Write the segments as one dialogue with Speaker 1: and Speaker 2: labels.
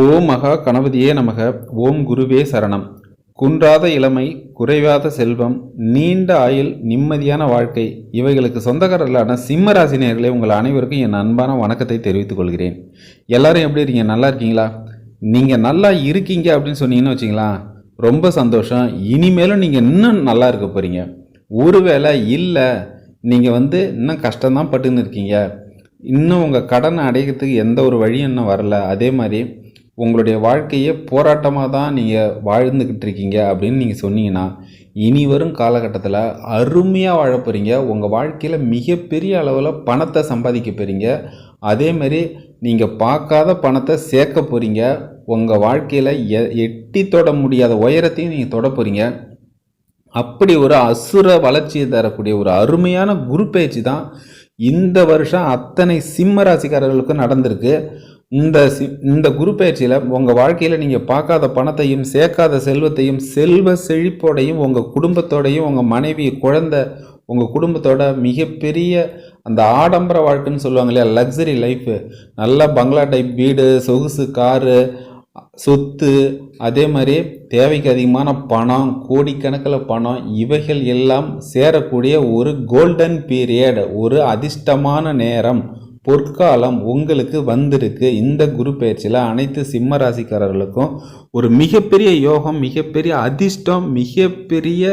Speaker 1: ஓம் மகா கணபதியே நமக ஓம் குருவே சரணம் குன்றாத இளமை குறைவாத செல்வம் நீண்ட ஆயுள் நிம்மதியான வாழ்க்கை இவைகளுக்கு சொந்தக்காரர்களான சிம்ம ராசினியர்களே உங்கள் அனைவருக்கும் என் அன்பான வணக்கத்தை தெரிவித்துக் கொள்கிறேன் எல்லாரும் எப்படி இருக்கீங்க நல்லா இருக்கீங்களா நீங்கள் நல்லா இருக்கீங்க அப்படின்னு சொன்னீங்கன்னு வச்சிங்களா ரொம்ப சந்தோஷம் இனிமேலும் நீங்கள் இன்னும் நல்லா இருக்க போகிறீங்க ஒருவேளை இல்லை நீங்கள் வந்து இன்னும் கஷ்டம்தான் பட்டுன்னு இருக்கீங்க இன்னும் உங்கள் கடனை அடைகிறதுக்கு எந்த ஒரு வழியும் இன்னும் வரல அதே மாதிரி உங்களுடைய வாழ்க்கையை போராட்டமாக தான் நீங்கள் வாழ்ந்துக்கிட்டு இருக்கீங்க அப்படின்னு நீங்கள் சொன்னீங்கன்னா இனி வரும் காலகட்டத்தில் அருமையாக வாழ போகிறீங்க உங்கள் வாழ்க்கையில் மிகப்பெரிய அளவில் பணத்தை சம்பாதிக்க போகிறீங்க அதேமாரி நீங்கள் பார்க்காத பணத்தை சேர்க்க போகிறீங்க உங்கள் வாழ்க்கையில் எ எட்டி தொட முடியாத உயரத்தையும் நீங்கள் தொட போகிறீங்க அப்படி ஒரு அசுர வளர்ச்சியை தரக்கூடிய ஒரு அருமையான குரு பயிற்சி தான் இந்த வருஷம் அத்தனை சிம்ம ராசிக்காரர்களுக்கும் நடந்திருக்கு இந்த சி இந்த குரு பயிற்சியில் உங்கள் வாழ்க்கையில் நீங்கள் பார்க்காத பணத்தையும் சேர்க்காத செல்வத்தையும் செல்வ செழிப்போடையும் உங்கள் குடும்பத்தோடையும் உங்கள் மனைவி குழந்த உங்கள் குடும்பத்தோட மிகப்பெரிய அந்த ஆடம்பர வாழ்க்கைன்னு சொல்லுவாங்க இல்லையா லக்ஸரி லைஃபு நல்ல பங்களா டைப் வீடு சொகுசு காரு சொத்து அதே மாதிரி தேவைக்கு அதிகமான பணம் கோடிக்கணக்கில் பணம் இவைகள் எல்லாம் சேரக்கூடிய ஒரு கோல்டன் பீரியட் ஒரு அதிர்ஷ்டமான நேரம் பொற்காலம் உங்களுக்கு வந்திருக்கு இந்த குரு பயிற்சியில் அனைத்து சிம்ம ராசிக்காரர்களுக்கும் ஒரு மிகப்பெரிய யோகம் மிகப்பெரிய அதிர்ஷ்டம் மிகப்பெரிய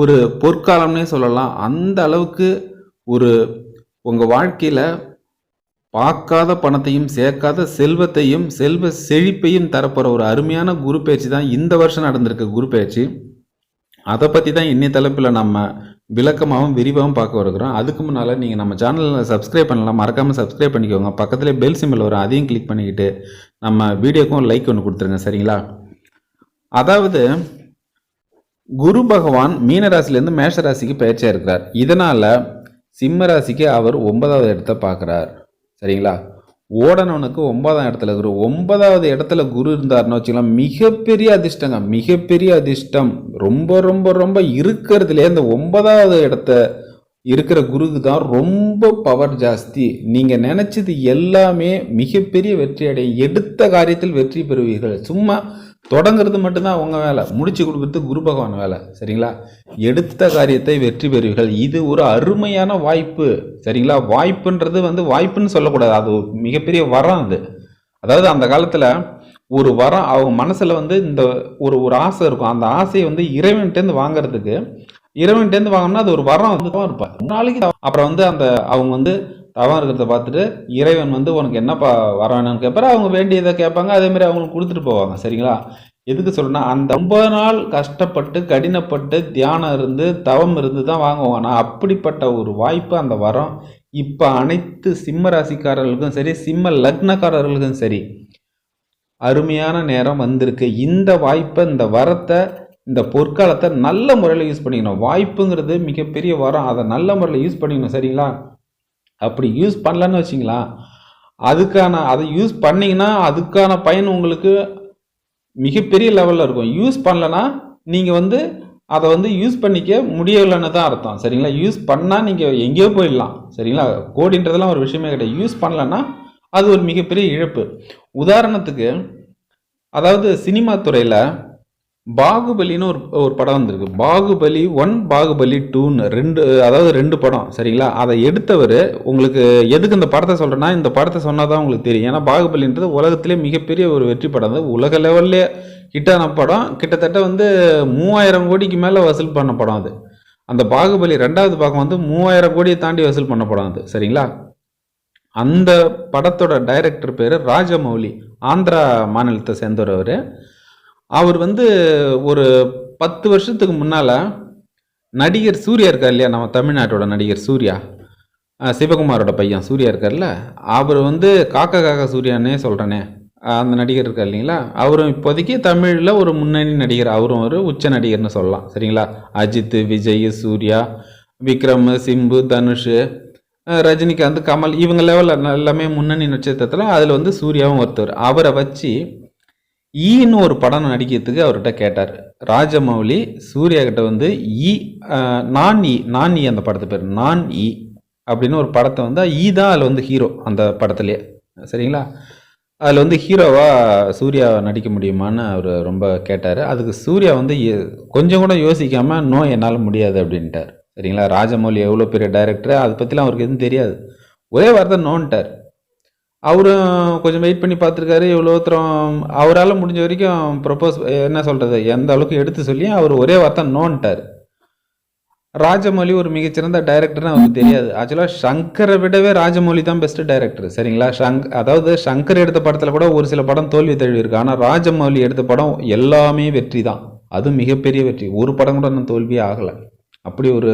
Speaker 1: ஒரு பொற்காலம்னே சொல்லலாம் அந்த அளவுக்கு ஒரு உங்கள் வாழ்க்கையில் பார்க்காத பணத்தையும் சேர்க்காத செல்வத்தையும் செல்வ செழிப்பையும் தரப்போகிற ஒரு அருமையான குரு பயிற்சி தான் இந்த வருஷம் நடந்திருக்கு குரு பயிற்சி அதை பற்றி தான் இன்னி தலைப்பில் நம்ம விளக்கமாகவும் விரிவாகவும் பார்க்க வருகிறோம் அதுக்கு முன்னால் நீங்கள் நம்ம சேனலில் சப்ஸ்கிரைப் பண்ணலாம் மறக்காமல் சப்ஸ்கிரைப் பண்ணிக்கோங்க பக்கத்தில் பெல் சிம்பிள் வரும் அதையும் கிளிக் பண்ணிக்கிட்டு நம்ம வீடியோக்கும் லைக் ஒன்று கொடுத்துருங்க சரிங்களா அதாவது குரு பகவான் மீனராசிலேருந்து மேஷராசிக்கு பயிற்சியாக இருக்கிறார் இதனால் சிம்ம ராசிக்கு அவர் ஒன்பதாவது இடத்த பார்க்குறார் சரிங்களா ஓடனவனுக்கு ஒன்பதாம் இடத்துல குரு ஒன்பதாவது இடத்துல குரு இருந்தார்னு வச்சுக்கலாம் மிகப்பெரிய அதிர்ஷ்டங்க மிகப்பெரிய அதிர்ஷ்டம் ரொம்ப ரொம்ப ரொம்ப இருக்கிறதுலே அந்த ஒன்பதாவது இடத்த இருக்கிற குருக்கு தான் ரொம்ப பவர் ஜாஸ்தி நீங்கள் நினச்சது எல்லாமே மிகப்பெரிய வெற்றி அடையும் எடுத்த காரியத்தில் வெற்றி பெறுவீர்கள் சும்மா தொடங்கிறது மட்டும்தான் உங்கள் வேலை முடிச்சு கொடுக்குறது குரு பகவான் வேலை சரிங்களா எடுத்த காரியத்தை வெற்றி பெறுவீர்கள் இது ஒரு அருமையான வாய்ப்பு சரிங்களா வாய்ப்புன்றது வந்து வாய்ப்புன்னு சொல்லக்கூடாது அது மிகப்பெரிய வரம் அது அதாவது அந்த காலத்தில் ஒரு வரம் அவங்க மனசில் வந்து இந்த ஒரு ஒரு ஆசை இருக்கும் அந்த ஆசையை வந்து இறைவன்கிட்டேருந்து வாங்குறதுக்கு இறைவன்கிட்டேருந்து வாங்கினா அது ஒரு வரம் வந்து தான் இருப்பார் நாளைக்கு அப்புறம் வந்து அந்த அவங்க வந்து தவம் இருக்கிறத பார்த்துட்டு இறைவன் வந்து உனக்கு என்னப்பா வர கேட்பாரு அவங்க வேண்டியதை கேட்பாங்க அதேமாதிரி அவங்களுக்கு கொடுத்துட்டு போவாங்க சரிங்களா எதுக்கு சொல்லணும்னா அந்த ஒன்பது நாள் கஷ்டப்பட்டு கடினப்பட்டு தியானம் இருந்து தவம் இருந்து தான் வாங்குவாங்க ஆனால் அப்படிப்பட்ட ஒரு வாய்ப்பு அந்த வரம் இப்போ அனைத்து சிம்ம ராசிக்காரர்களுக்கும் சரி சிம்ம லக்னக்காரர்களுக்கும் சரி அருமையான நேரம் வந்திருக்கு இந்த வாய்ப்பை இந்த வரத்தை இந்த பொற்காலத்தை நல்ல முறையில் யூஸ் பண்ணிக்கணும் வாய்ப்புங்கிறது மிகப்பெரிய வரம் அதை நல்ல முறையில் யூஸ் பண்ணிக்கணும் சரிங்களா அப்படி யூஸ் பண்ணலன்னு வச்சிங்களா அதுக்கான அதை யூஸ் பண்ணிங்கன்னா அதுக்கான பயன் உங்களுக்கு மிகப்பெரிய லெவலில் இருக்கும் யூஸ் பண்ணலன்னா நீங்கள் வந்து அதை வந்து யூஸ் பண்ணிக்க முடியலைன்னு தான் அர்த்தம் சரிங்களா யூஸ் பண்ணால் நீங்கள் எங்கேயோ போயிடலாம் சரிங்களா கோடின்றதெல்லாம் ஒரு விஷயமே கிடையாது யூஸ் பண்ணலன்னா அது ஒரு மிகப்பெரிய இழப்பு உதாரணத்துக்கு அதாவது சினிமா துறையில் பாகுபலின்னு ஒரு ஒரு படம் வந்திருக்கு பாகுபலி ஒன் பாகுபலி டூன்னு ரெண்டு அதாவது ரெண்டு படம் சரிங்களா அதை எடுத்தவர் உங்களுக்கு எதுக்கு இந்த படத்தை சொல்கிறேன்னா இந்த படத்தை சொன்னால் தான் உங்களுக்கு தெரியும் ஏன்னா பாகுபலின்றது உலகத்திலே மிகப்பெரிய ஒரு வெற்றி படம் அது உலக லெவல்லே ஹிட்டான படம் கிட்டத்தட்ட வந்து மூவாயிரம் கோடிக்கு மேலே வசூல் பண்ண படம் அது அந்த பாகுபலி ரெண்டாவது பாகம் வந்து மூவாயிரம் கோடியை தாண்டி வசூல் பண்ண படம் அது சரிங்களா அந்த படத்தோட டைரக்டர் பேர் ராஜமௌலி ஆந்திரா மாநிலத்தை சேர்ந்தவர் அவர் அவர் வந்து ஒரு பத்து வருஷத்துக்கு முன்னால் நடிகர் சூர்யா இருக்கார் இல்லையா நம்ம தமிழ்நாட்டோட நடிகர் சூர்யா சிவகுமாரோட பையன் சூர்யா இருக்கார்ல அவர் வந்து காக்கா காக்கா சூர்யான்னே சொல்கிறேனே அந்த நடிகர் இருக்கார் இல்லைங்களா அவரும் இப்போதைக்கு தமிழில் ஒரு முன்னணி நடிகர் அவரும் ஒரு உச்ச நடிகர்னு சொல்லலாம் சரிங்களா அஜித் விஜய் சூர்யா விக்ரம் சிம்பு தனுஷ் ரஜினிகாந்த் கமல் இவங்க லெவலில் எல்லாமே முன்னணி நட்சத்திரத்தில் அதில் வந்து சூர்யாவும் ஒருத்தர் அவரை வச்சு ஈன்னு ஒரு படம் நடிக்கிறதுக்கு அவர்கிட்ட கேட்டார் ராஜமௌலி சூர்யா கிட்ட வந்து ஈ நான் ஈ நான் ஈ அந்த படத்து பேர் நான் ஈ அப்படின்னு ஒரு படத்தை வந்து ஈ தான் அதில் வந்து ஹீரோ அந்த படத்துலேயே சரிங்களா அதில் வந்து ஹீரோவாக சூர்யா நடிக்க முடியுமான்னு அவர் ரொம்ப கேட்டார் அதுக்கு சூர்யா வந்து கொஞ்சம் கூட யோசிக்காமல் நோ என்னால் முடியாது அப்படின்ட்டார் சரிங்களா ராஜமௌலி எவ்வளோ பெரிய டைரக்டர் அதை பற்றிலாம் அவருக்கு எதுவும் தெரியாது ஒரே வார்த்தை நோன்ட்டார் அவரும் கொஞ்சம் வெயிட் பண்ணி பார்த்துருக்காரு இவ்வளோத்தரம் அவரால் முடிஞ்ச வரைக்கும் ப்ரப்போஸ் என்ன சொல்கிறது எந்த அளவுக்கு எடுத்து சொல்லி அவர் ஒரே வார்த்தை நோன்ட்டார் ராஜமௌலி ஒரு மிகச்சிறந்த டைரக்டர்னு அவருக்கு தெரியாது ஆக்சுவலாக சங்கரை விடவே ராஜமௌலி தான் பெஸ்ட் டைரக்டர் சரிங்களா சங் அதாவது சங்கர் எடுத்த படத்தில் கூட ஒரு சில படம் தோல்வி தழுவியிருக்கு ஆனால் ராஜமௌலி எடுத்த படம் எல்லாமே வெற்றி தான் அது மிகப்பெரிய வெற்றி ஒரு படம் கூட இன்னும் தோல்வியே ஆகலை அப்படி ஒரு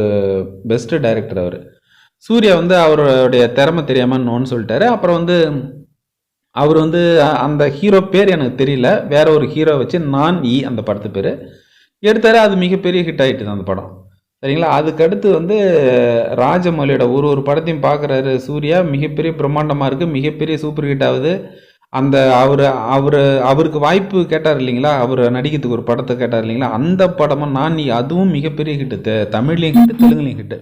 Speaker 1: பெஸ்ட்டு டைரக்டர் அவர் சூர்யா வந்து அவருடைய திறமை தெரியாமல் நோன்னு சொல்லிட்டாரு அப்புறம் வந்து அவர் வந்து அந்த ஹீரோ பேர் எனக்கு தெரியல வேற ஒரு ஹீரோ வச்சு நான் இ அந்த படத்து பேர் எடுத்தார் அது மிகப்பெரிய ஹிட் ஆகிட்டு அந்த படம் சரிங்களா அதுக்கடுத்து வந்து ராஜமௌலியோட ஒரு ஒரு படத்தையும் பார்க்குறாரு சூர்யா மிகப்பெரிய பிரம்மாண்டமாக இருக்குது மிகப்பெரிய சூப்பர் ஹிட் ஆகுது அந்த அவர் அவர் அவருக்கு வாய்ப்பு கேட்டார் இல்லைங்களா அவர் நடிக்கிறதுக்கு ஒரு படத்தை கேட்டார் இல்லைங்களா அந்த படமும் நான் அதுவும் மிகப்பெரிய ஹிட்டு தமிழ்லேயும் ஹிட்டு தெலுங்குலேயும் ஹிட்டு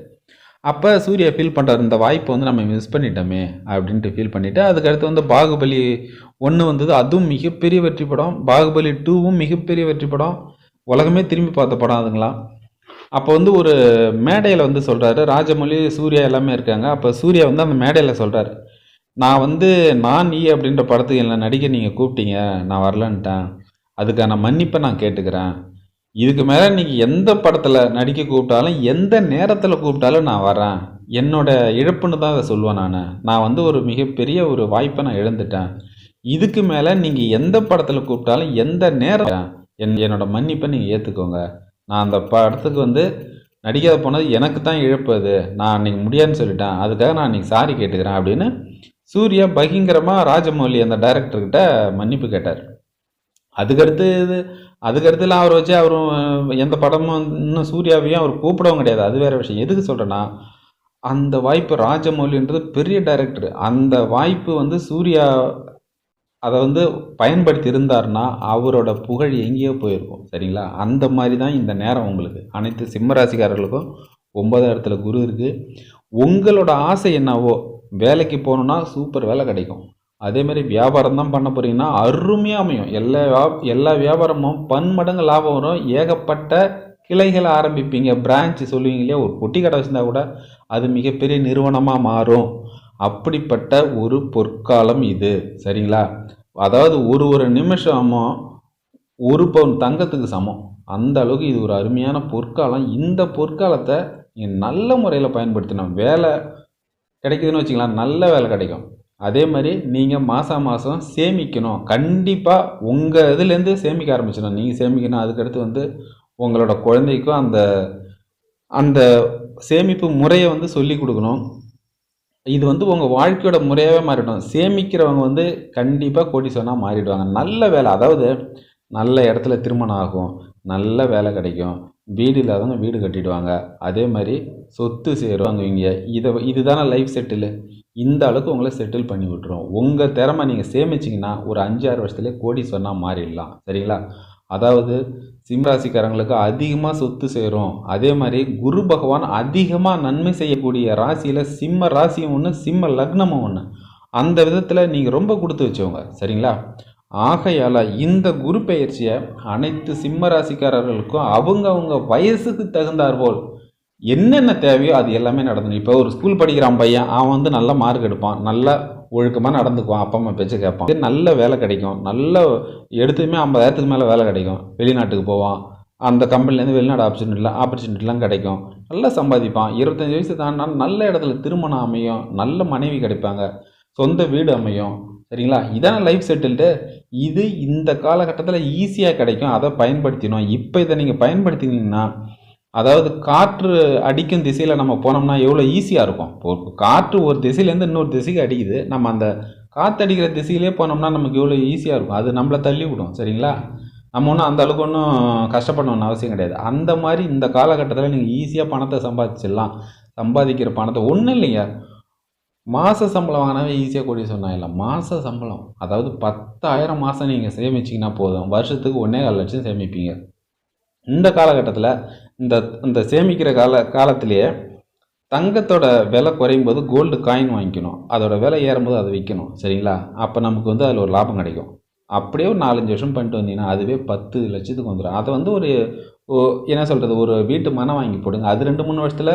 Speaker 1: அப்போ சூர்யா ஃபீல் பண்ணுறாரு இந்த வாய்ப்பை வந்து நம்ம மிஸ் பண்ணிட்டோமே அப்படின்ட்டு ஃபீல் பண்ணிவிட்டு அதுக்கடுத்து வந்து பாகுபலி ஒன்று வந்தது அதுவும் மிகப்பெரிய வெற்றி படம் பாகுபலி டூவும் மிகப்பெரிய வெற்றி படம் உலகமே திரும்பி பார்த்த படம் அதுங்களாம் அப்போ வந்து ஒரு மேடையில் வந்து சொல்கிறாரு ராஜமொழி சூர்யா எல்லாமே இருக்காங்க அப்போ சூர்யா வந்து அந்த மேடையில் சொல்கிறாரு நான் வந்து நான் ஈ அப்படின்ற படத்துக்கு என்ன நடிக்க நீங்கள் கூப்பிட்டீங்க நான் வரலன்ட்டேன் அதுக்கான மன்னிப்பை நான் கேட்டுக்கிறேன் இதுக்கு மேலே நீங்கள் எந்த படத்தில் நடிக்க கூப்பிட்டாலும் எந்த நேரத்தில் கூப்பிட்டாலும் நான் வரேன் என்னோட இழப்புன்னு தான் அதை சொல்லுவேன் நான் நான் வந்து ஒரு மிகப்பெரிய ஒரு வாய்ப்பை நான் இழந்துட்டேன் இதுக்கு மேலே நீங்கள் எந்த படத்தில் கூப்பிட்டாலும் எந்த நேரம் என் என்னோட மன்னிப்பை நீங்கள் ஏற்றுக்கோங்க நான் அந்த படத்துக்கு வந்து நடிக்காத போனது எனக்கு தான் இழப்பு அது நான் அன்றைக்கி முடியாதுன்னு சொல்லிட்டேன் அதுக்காக நான் அன்றைக்கி சாரி கேட்டுக்கிறேன் அப்படின்னு சூர்யா பகிங்கரமாக ராஜமௌலி அந்த டைரக்டர்கிட்ட மன்னிப்பு கேட்டார் அதுக்கடுத்து இது அதுக்கடுத்துலாம் அவர் வச்சு அவரும் எந்த படமும் இன்னும் சூர்யாவையும் அவர் கூப்பிடவும் கிடையாது அது வேறு விஷயம் எதுக்கு சொல்கிறேன்னா அந்த வாய்ப்பு ராஜமௌலின்றது பெரிய டைரக்டர் அந்த வாய்ப்பு வந்து சூர்யா அதை வந்து பயன்படுத்தி இருந்தார்னா அவரோட புகழ் எங்கேயோ போயிருக்கும் சரிங்களா அந்த மாதிரி தான் இந்த நேரம் உங்களுக்கு அனைத்து சிம்மராசிக்காரர்களுக்கும் ஒன்பதாம் இடத்துல குரு இருக்குது உங்களோட ஆசை என்னவோ வேலைக்கு போகணுன்னா சூப்பர் வேலை கிடைக்கும் அதே மாதிரி வியாபாரம் தான் பண்ண போகிறீங்கன்னா அருமையாக அமையும் எல்லா வியா எல்லா வியாபாரமும் பன்மடங்கு லாபம் வரும் ஏகப்பட்ட கிளைகளை ஆரம்பிப்பீங்க பிரான்ச்சு சொல்லுவீங்க இல்லையா ஒரு பொட்டி கடை வச்சிருந்தா கூட அது மிகப்பெரிய நிறுவனமாக மாறும் அப்படிப்பட்ட ஒரு பொற்காலம் இது சரிங்களா அதாவது ஒரு ஒரு நிமிஷமும் ஒரு பவுன் தங்கத்துக்கு சமம் அந்த அளவுக்கு இது ஒரு அருமையான பொற்காலம் இந்த பொற்காலத்தை நீங்கள் நல்ல முறையில் பயன்படுத்தினோம் வேலை கிடைக்குதுன்னு வச்சுக்கலாம் நல்ல வேலை கிடைக்கும் அதே மாதிரி நீங்கள் மாதம் மாதம் சேமிக்கணும் கண்டிப்பாக உங்கள் இதுலேருந்து சேமிக்க ஆரம்பிச்சிடணும் நீங்கள் சேமிக்கணும் அதுக்கடுத்து வந்து உங்களோட குழந்தைக்கும் அந்த அந்த சேமிப்பு முறையை வந்து சொல்லி கொடுக்கணும் இது வந்து உங்கள் வாழ்க்கையோட முறையாகவே மாறிடும் சேமிக்கிறவங்க வந்து கண்டிப்பாக சொன்னால் மாறிடுவாங்க நல்ல வேலை அதாவது நல்ல இடத்துல திருமணம் ஆகும் நல்ல வேலை கிடைக்கும் வீடு இல்லாதவங்க வீடு கட்டிடுவாங்க அதே மாதிரி சொத்து சேருவாங்க இங்கே இதை இதுதானே லைஃப் செட்டில் இந்த அளவுக்கு உங்களை செட்டில் பண்ணி விட்டுரும் உங்கள் திறமை நீங்கள் சேமிச்சிங்கன்னா ஒரு அஞ்சு ஆறு வருஷத்துலேயே கோடி சொன்னால் மாறிடலாம் சரிங்களா அதாவது சிம்ராசிக்காரங்களுக்கு அதிகமாக சொத்து சேரும் அதே மாதிரி குரு பகவான் அதிகமாக நன்மை செய்யக்கூடிய ராசியில் சிம்ம ராசியும் ஒன்று சிம்ம லக்னமும் ஒன்று அந்த விதத்தில் நீங்கள் ரொம்ப கொடுத்து வச்சவங்க சரிங்களா ஆகையால் இந்த குரு பயிற்சியை அனைத்து சிம்ம ராசிக்காரர்களுக்கும் அவங்கவுங்க வயசுக்கு போல் என்னென்ன தேவையோ அது எல்லாமே நடந்தணும் இப்போ ஒரு ஸ்கூல் படிக்கிறான் பையன் அவன் வந்து நல்ல மார்க் எடுப்பான் நல்ல ஒழுக்கமாக நடந்துக்குவான் அப்பா அம்மா பேச்சு கேட்பான் நல்ல வேலை கிடைக்கும் நல்ல எடுத்துமே ஐம்பதாயிரத்துக்கு மேலே வேலை கிடைக்கும் வெளிநாட்டுக்கு போவான் அந்த கம்பெனிலேருந்து வெளிநாடு ஆப்பர்ச்சுனிட்டிலாம் ஆப்பர்ச்சுனிட்டிலாம் கிடைக்கும் நல்லா சம்பாதிப்பான் இருபத்தஞ்சி வயசு தாண்டினா நல்ல இடத்துல திருமணம் அமையும் நல்ல மனைவி கிடைப்பாங்க சொந்த வீடு அமையும் சரிங்களா இதான லைஃப் செட்டில்டு இது இந்த காலகட்டத்தில் ஈஸியாக கிடைக்கும் அதை பயன்படுத்தினோம் இப்போ இதை நீங்கள் பயன்படுத்தினீங்கன்னா அதாவது காற்று அடிக்கும் திசையில் நம்ம போனோம்னா எவ்வளோ ஈஸியாக இருக்கும் இப்போது காற்று ஒரு திசையிலேருந்து இன்னொரு திசைக்கு அடிக்குது நம்ம அந்த காற்று அடிக்கிற திசையிலே போனோம்னா நமக்கு எவ்வளோ ஈஸியாக இருக்கும் அது நம்மளை தள்ளி விடும் சரிங்களா நம்ம ஒன்றும் அந்த அளவுக்கு ஒன்றும் கஷ்டப்படணும்னு அவசியம் கிடையாது அந்த மாதிரி இந்த காலகட்டத்தில் நீங்கள் ஈஸியாக பணத்தை சம்பாதிச்சிடலாம் சம்பாதிக்கிற பணத்தை ஒன்றும் இல்லைங்க மாத சம்பளம் வாங்கினாவே ஈஸியாக கூடிய சொன்னால் இல்லை மாத சம்பளம் அதாவது பத்தாயிரம் மாதம் நீங்கள் சேமிச்சிங்கன்னா போதும் வருஷத்துக்கு ஒன்றே கால் லட்சம் சேமிப்பீங்க இந்த காலகட்டத்தில் இந்த இந்த சேமிக்கிற கால காலத்திலேயே தங்கத்தோட விலை குறையும் போது கோல்டு காயின் வாங்கிக்கணும் அதோட விலை ஏறும்போது அதை விற்கணும் சரிங்களா அப்போ நமக்கு வந்து அதில் ஒரு லாபம் கிடைக்கும் அப்படியே ஒரு நாலஞ்சு வருஷம் பண்ணிட்டு வந்தீங்கன்னா அதுவே பத்து லட்சத்துக்கு வந்துடும் அதை வந்து ஒரு என்ன சொல்கிறது ஒரு வீட்டு மனை வாங்கி போடுங்க அது ரெண்டு மூணு வருஷத்தில்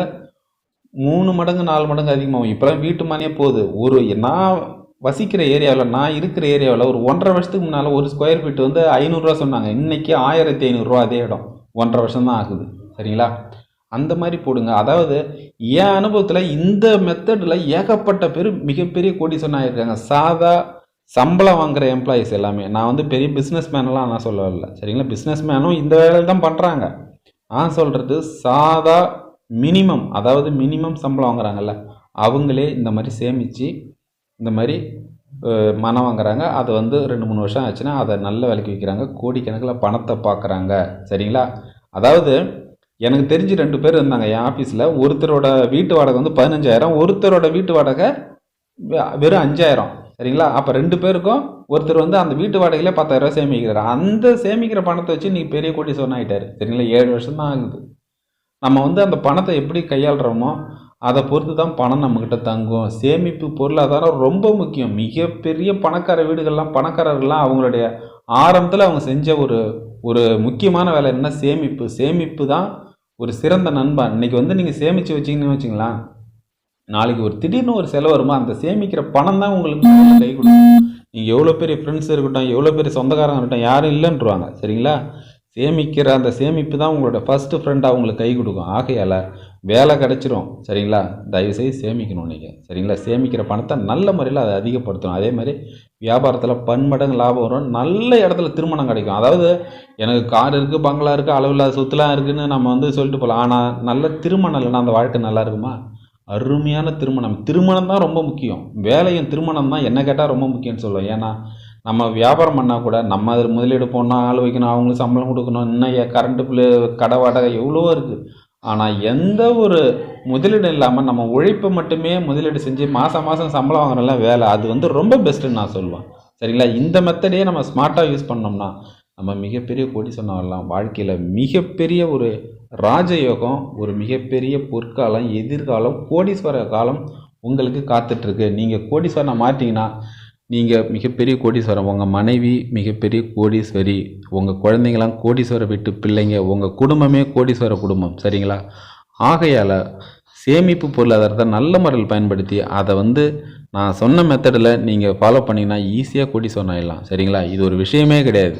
Speaker 1: மூணு மடங்கு நாலு மடங்கு அதிகமாகும் இப்போலாம் வீட்டு மனையே போகுது ஒரு நான் வசிக்கிற ஏரியாவில் நான் இருக்கிற ஏரியாவில் ஒரு ஒன்றரை வருஷத்துக்கு முன்னால் ஒரு ஸ்கொயர் ஃபீட் வந்து ஐநூறுரூவா சொன்னாங்க இன்றைக்கி ஆயிரத்தி ஐநூறுரூவா அதே இடம் ஒன்றரை வருஷம் தான் ஆகுது சரிங்களா அந்த மாதிரி போடுங்க அதாவது என் அனுபவத்தில் இந்த மெத்தடில் ஏகப்பட்ட பேர் மிகப்பெரிய கோடிசன் ஆகியிருக்காங்க சாதா சம்பளம் வாங்குகிற எம்ப்ளாயீஸ் எல்லாமே நான் வந்து பெரிய பிஸ்னஸ் மேனெலாம் நான் சொல்ல வரல சரிங்களா பிஸ்னஸ் மேனும் இந்த வேலையில் தான் பண்ணுறாங்க நான் சொல்கிறது சாதா மினிமம் அதாவது மினிமம் சம்பளம் வாங்குறாங்கல்ல அவங்களே இந்த மாதிரி சேமித்து இந்த மாதிரி மனம் வாங்குறாங்க அது வந்து ரெண்டு மூணு வருஷம் ஆச்சுன்னா அதை நல்ல விலைக்கு விற்கிறாங்க கோடிக்கணக்கில் பணத்தை பார்க்குறாங்க சரிங்களா அதாவது எனக்கு தெரிஞ்சு ரெண்டு பேர் இருந்தாங்க என் ஆஃபீஸில் ஒருத்தரோட வீட்டு வாடகை வந்து பதினஞ்சாயிரம் ஒருத்தரோட வீட்டு வாடகை வெறும் அஞ்சாயிரம் சரிங்களா அப்போ ரெண்டு பேருக்கும் ஒருத்தர் வந்து அந்த வீட்டு வாடகையிலே பத்தாயிரரூவா சேமிக்கிறார் அந்த சேமிக்கிற பணத்தை வச்சு நீ பெரிய சொன்ன ஆகிட்டார் சரிங்களா ஏழு வருஷம் தான் ஆகுது நம்ம வந்து அந்த பணத்தை எப்படி கையாளுறோமோ அதை பொறுத்து தான் பணம் நம்மக்கிட்ட தங்கும் சேமிப்பு பொருளாதாரம் ரொம்ப முக்கியம் மிகப்பெரிய பணக்கார வீடுகள்லாம் பணக்காரர்கள்லாம் அவங்களுடைய ஆரம்பத்தில் அவங்க செஞ்ச ஒரு ஒரு முக்கியமான வேலை என்ன சேமிப்பு சேமிப்பு தான் ஒரு சிறந்த நண்பன் இன்றைக்கி வந்து நீங்கள் சேமித்து வச்சிங்கன்னு வச்சிங்களா நாளைக்கு ஒரு திடீர்னு ஒரு செலவு வருமா அந்த சேமிக்கிற பணம் தான் உங்களுக்கு கை கொடுக்கும் நீங்கள் எவ்வளோ பெரிய ஃப்ரெண்ட்ஸ் இருக்கட்டும் எவ்வளோ பெரிய சொந்தக்காரங்க இருக்கட்டும் யாரும் இல்லைன்றவாங்க சரிங்களா சேமிக்கிற அந்த சேமிப்பு தான் உங்களோட ஃபஸ்ட்டு ஃப்ரெண்டாக உங்களுக்கு கை கொடுக்கும் ஆகையால் வேலை கிடச்சிரும் சரிங்களா தயவுசெய்து சேமிக்கணும் நீங்கள் சரிங்களா சேமிக்கிற பணத்தை நல்ல முறையில் அதை அதிகப்படுத்தணும் அதே மாதிரி வியாபாரத்தில் பன்மடங்கு லாபம் வரும் நல்ல இடத்துல திருமணம் கிடைக்கும் அதாவது எனக்கு கார் இருக்குது பங்களா இருக்குது அளவில்லாத சொத்துலாம் இருக்குதுன்னு நம்ம வந்து சொல்லிட்டு போகலாம் ஆனால் நல்ல திருமணம் இல்லைன்னா அந்த வாழ்க்கை நல்லா இருக்குமா அருமையான திருமணம் திருமணம் தான் ரொம்ப முக்கியம் வேலையும் திருமணம் தான் என்ன கேட்டால் ரொம்ப முக்கியம்னு சொல்லுவோம் ஏன்னா நம்ம வியாபாரம் பண்ணால் கூட நம்ம அதில் முதலீடு போனால் ஆள் வைக்கணும் அவங்களுக்கு சம்பளம் கொடுக்கணும் இன்னும் கரண்ட்டு பிள்ளை கடை வாடகை எவ்வளோ இருக்குது ஆனால் எந்த ஒரு முதலீடு இல்லாமல் நம்ம உழைப்பு மட்டுமே முதலீடு செஞ்சு மாதம் மாதம் சம்பளம் வாங்குறதுலாம் வேலை அது வந்து ரொம்ப பெஸ்ட்டுன்னு நான் சொல்லுவேன் சரிங்களா இந்த மெத்தடையே நம்ம ஸ்மார்ட்டாக யூஸ் பண்ணோம்னா நம்ம மிகப்பெரிய கோடி வரலாம் வாழ்க்கையில் மிகப்பெரிய ஒரு ராஜயோகம் ஒரு மிகப்பெரிய பொற்காலம் எதிர்காலம் கோடீஸ்வர காலம் உங்களுக்கு காத்துட்ருக்கு நீங்கள் கோடீஸ்வரனை மாற்றிங்கன்னா நீங்கள் மிகப்பெரிய கோடீஸ்வரம் உங்கள் மனைவி மிகப்பெரிய கோடீஸ்வரி உங்கள் குழந்தைங்களாம் கோடீஸ்வர வீட்டு பிள்ளைங்க உங்கள் குடும்பமே கோடீஸ்வர குடும்பம் சரிங்களா ஆகையால் சேமிப்பு பொருளாதாரத்தை நல்ல முறையில் பயன்படுத்தி அதை வந்து நான் சொன்ன மெத்தடில் நீங்கள் ஃபாலோ பண்ணிங்கன்னா ஈஸியாக கோடீஸ்வரன் ஆகிடலாம் சரிங்களா இது ஒரு விஷயமே கிடையாது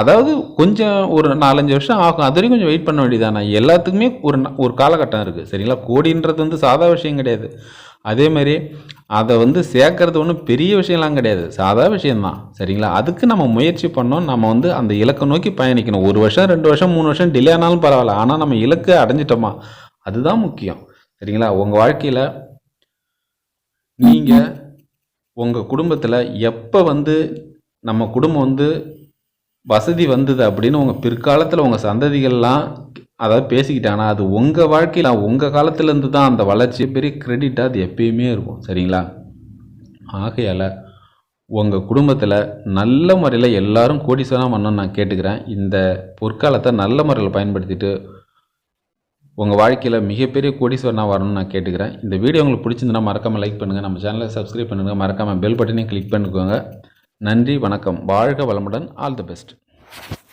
Speaker 1: அதாவது கொஞ்சம் ஒரு நாலஞ்சு வருஷம் ஆகும் அது வரைக்கும் கொஞ்சம் வெயிட் பண்ண வேண்டியதானே எல்லாத்துக்குமே ஒரு ஒரு காலகட்டம் இருக்குது சரிங்களா கோடின்றது வந்து சாதா விஷயம் கிடையாது அதே மாதிரி அதை வந்து சேர்க்கறது ஒன்றும் பெரிய விஷயம்லாம் கிடையாது சாதா விஷயந்தான் சரிங்களா அதுக்கு நம்ம முயற்சி பண்ணோம் நம்ம வந்து அந்த இலக்கை நோக்கி பயணிக்கணும் ஒரு வருஷம் ரெண்டு வருஷம் மூணு வருஷம் டிலே ஆனாலும் பரவாயில்ல ஆனால் நம்ம இலக்கு அடைஞ்சிட்டோமா அதுதான் முக்கியம் சரிங்களா உங்கள் வாழ்க்கையில் நீங்கள் உங்கள் குடும்பத்தில் எப்போ வந்து நம்ம குடும்பம் வந்து வசதி வந்தது அப்படின்னு உங்கள் பிற்காலத்தில் உங்கள் சந்ததிகள்லாம் அதாவது பேசிக்கிட்டாங்கன்னா அது உங்கள் வாழ்க்கையில் உங்கள் காலத்துலேருந்து தான் அந்த வளர்ச்சி பெரிய கிரெடிட்டாக அது எப்பயுமே இருக்கும் சரிங்களா ஆகையால் உங்கள் குடும்பத்தில் நல்ல முறையில் எல்லாரும் கோடிசனாக பண்ணணும்னு நான் கேட்டுக்கிறேன் இந்த பொற்காலத்தை நல்ல முறையில் பயன்படுத்திட்டு உங்கள் வாழ்க்கையில் மிகப்பெரிய கோடீஸ்வரனாக வரணும்னு நான் கேட்டுக்கிறேன் இந்த வீடியோ உங்களுக்கு பிடிச்சிருந்தனா மறக்காமல் லைக் பண்ணுங்கள் நம்ம சேனலை சப்ஸ்கிரைப் பண்ணுங்கள் மறக்காமல் பெல் பட்டனையும் கிளிக் பண்ணிக்கோங்க நன்றி வணக்கம் வாழ்க வளமுடன் ஆல் தி பெஸ்ட்